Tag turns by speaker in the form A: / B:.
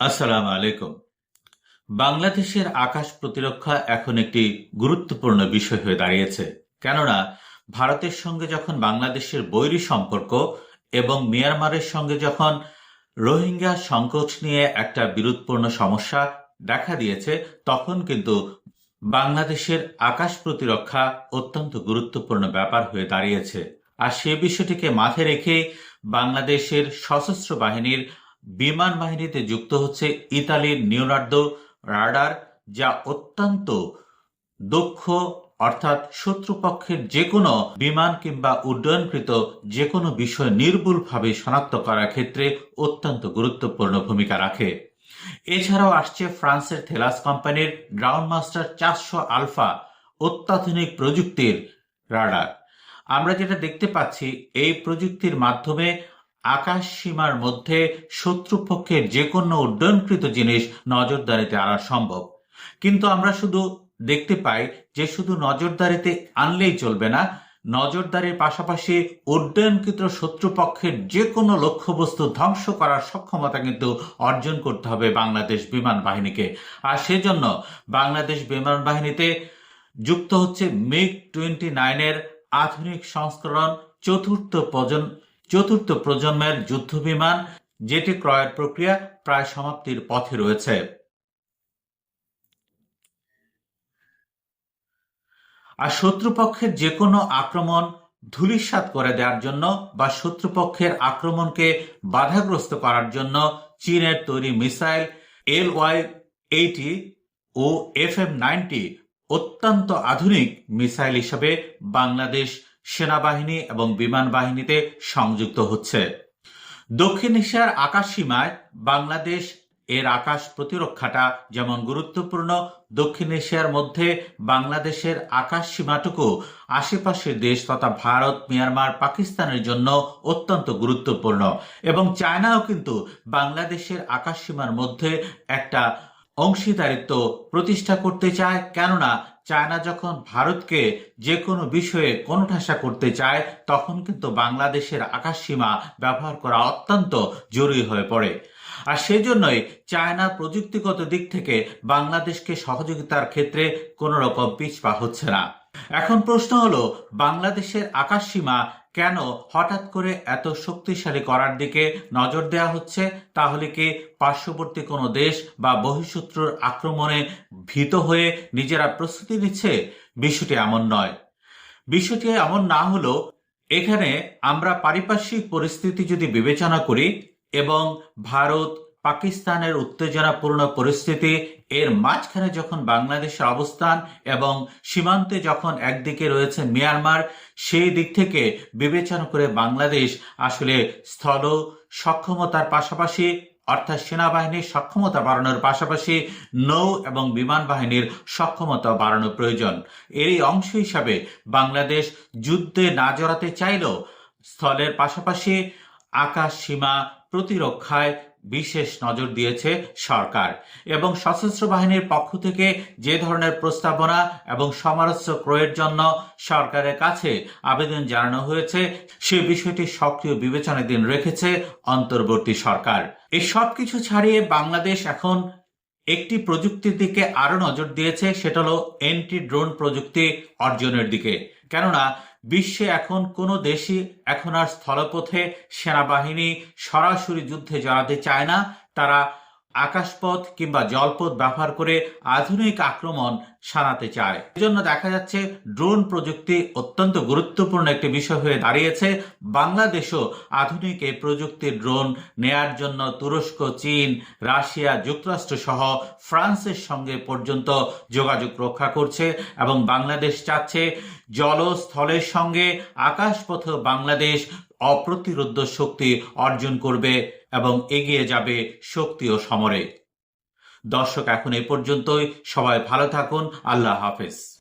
A: আসসালামু আলাইকুম। বাংলাদেশের আকাশ প্রতিরক্ষা এখন একটি গুরুত্বপূর্ণ বিষয় হয়ে দাঁড়িয়েছে, কেননা ভারতের সঙ্গে যখন বাংলাদেশের বৈরী সম্পর্ক এবং মিয়ানমারের সঙ্গে যখন রোহিঙ্গা সংকোচ নিয়ে একটা বিরোধপূর্ণ সমস্যা দেখা দিয়েছে, তখন কিন্তু বাংলাদেশের আকাশ প্রতিরক্ষা অত্যন্ত গুরুত্বপূর্ণ ব্যাপার হয়ে দাঁড়িয়েছে। আর সে বিষয়টিকে মাথায় রেখে বাংলাদেশের সশস্ত্র বাহিনীর বিমান বাহিনীতে যুক্ত হচ্ছে ইতালির নিউনার্দো রাডার, যা অত্যন্ত দক্ষ, অর্থাৎ শত্রুপক্ষের যে কোনো বিমান কিংবা উড্ডয়নকৃত যে কোনো বিষয় নির্ভুলভাবে শনাক্ত করার ক্ষেত্রে অত্যন্ত গুরুত্বপূর্ণ ভূমিকা রাখে। এছাড়াও আসছে ফ্রান্সের থেলাস কোম্পানির গ্রাউন্ড মাস্টার চারশো আলফা অত্যাধুনিক প্রযুক্তির রাডার। আমরা যেটা দেখতে পাচ্ছি, এই প্রযুক্তির মাধ্যমে আকাশ সীমার মধ্যে শত্রুপক্ষের যে কোনো উড্ডয়নকৃত জিনিস নজরদারিতে আনা সম্ভব। কিন্তু আমরা শুধু দেখতে পাই যে শুধু নজরদারিতে আনলেই চলবে না, নজরদারির পাশাপাশি উড্ডয়নকৃত শত্রুপক্ষের যে কোনো লক্ষ্যবস্তু ধ্বংস করার সক্ষমতা কিন্তু অর্জন করতে হবে বাংলাদেশ বিমান বাহিনীকে। আর সেজন্য বাংলাদেশ বিমান বাহিনীতে যুক্ত হচ্ছে মিগ টোয়েন্টি নাইনের আধুনিক সংস্করণ চতুর্থ প্রজন্ম চতুর্থ প্রজন্মের যুদ্ধ বিমান যেটি ক্রয়ের প্রক্রিয়া প্রায় সমাপ্তির পথে রয়েছে। আর শত্রুপক্ষের যে কোনো আক্রমণ ধূলিসাৎ করে দেওয়ার জন্য বা শত্রুপক্ষের আক্রমণকে বাধাগ্রস্ত করার জন্য চীনের তৈরি মিসাইল এল ওয়াই এইটি ও এফ এম নাইনটি অত্যন্ত আধুনিক মিসাইল হিসেবে বাংলাদেশ সেনাবাহিনী এবং বিমান বাহিনীতে সংযুক্ত হচ্ছে। দক্ষিণ এশিয়ার আকাশ সীমায় বাংলাদেশ এর আকাশ প্রতিরক্ষাটা যেমন গুরুত্বপূর্ণ, দক্ষিণ এশিয়ার মধ্যে বাংলাদেশের আকাশ সীমাটুকু আশেপাশের দেশ তথা ভারত, মিয়ানমার, পাকিস্তানের জন্য অত্যন্ত গুরুত্বপূর্ণ। এবং চায়নাও কিন্তু বাংলাদেশের আকাশ সীমার মধ্যে একটা অংশীদারিত্ব প্রতিষ্ঠা করতে চায়, কেননা চায়না যখন ভারতকে যে কোনো বিষয়ে কোণঠাসা করতে চায়, তখন কিন্তু বাংলাদেশের আকাশসীমা ব্যবহার করা অত্যন্ত জরুরি হয়ে পড়ে। আর সেজন্যই চায়না প্রযুক্তিগত দিক থেকে বাংলাদেশকে সহযোগিতার ক্ষেত্রে কোনো রকম পিছপা হচ্ছে না। এখন প্রশ্ন হলো, বাংলাদেশের আকাশ সীমা কেন হঠাৎ করে এত শক্তিশালী করার দিকে নজর দেওয়া হচ্ছে? তাহলে কি পার্শ্ববর্তী কোনো দেশ বা বহিঃশত্রুর আক্রমণে ভীত হয়ে নিজেরা প্রস্তুতি নিচ্ছে? বিষয়টি এমন নয়। বিষয়টি এমন না হলো, এখানে আমরা পারিপার্শ্বিক পরিস্থিতি যদি বিবেচনা করি এবং ভারত পাকিস্তানের উত্তেজনাপূর্ণ পরিস্থিতি, এর মাঝখানে যখন বাংলাদেশের অবস্থান এবং সীমান্তে যখন একদিকে রয়েছে মিয়ানমার, সেই দিক থেকে বিবেচনা করে বাংলাদেশ আসলে স্থল সক্ষমতার পাশাপাশি, অর্থাৎ সেনাবাহিনীর সক্ষমতা বাড়ানোর পাশাপাশি নৌ এবং বিমান বাহিনীর সক্ষমতা বাড়ানো প্রয়োজন। এরই অংশ হিসাবে বাংলাদেশ যুদ্ধে না জড়াতে চাইলেও স্থলের পাশাপাশি আকাশ সীমা প্রতিরক্ষায় বিশেষ নজর দিয়েছে সরকার এবং সশস্ত্র বাহিনীর পক্ষ থেকে যে ধরনের প্রস্তাবনা এবং সমরাস্ত্র ক্রয়ের জন্য সরকারের কাছে আবেদন জানানো হয়েছে, সে বিষয়টি সক্রিয় বিবেচনাধীন রেখেছে অন্তর্বর্তী সরকার। এই সব কিছু ছাড়িয়ে বাংলাদেশ এখন একটি প্রযুক্তির দিকে আরও নজর দিয়েছে, সেটা হলো এন্টি ড্রোন প্রযুক্তি অর্জনের দিকে। কেননা বিশ্বে এখন কোনো দেশই এখন আর স্থলপথে সেনাবাহিনী সরাসরি যুদ্ধে জড়াতে চায় না। তারা আকাশপথ কিংবা জলপথ ব্যবহার করে আধুনিক আক্রমণ সারাতে চায়। এজন্য দেখা যাচ্ছে ড্রোন প্রযুক্তি অত্যন্ত গুরুত্বপূর্ণ একটি বিষয় হয়ে দাঁড়িয়েছে। বাংলাদেশও আধুনিক এই প্রযুক্তির ড্রোন নেয়ার জন্য তুরস্ক, চীন, রাশিয়া, যুক্তরাষ্ট্র সহ ফ্রান্সের সঙ্গে পর্যন্ত যোগাযোগ রক্ষা করছে এবং বাংলাদেশ চাচ্ছে জলস্থলের সঙ্গে আকাশপথে বাংলাদেশ অপ্রতিরোধ শক্তি অর্জন করবে এবং এগিয়ে যাবে শক্তি ও সমরে। দর্শক, এখন এ পর্যন্তই। সবাই ভালো থাকুন। আল্লাহ হাফেজ।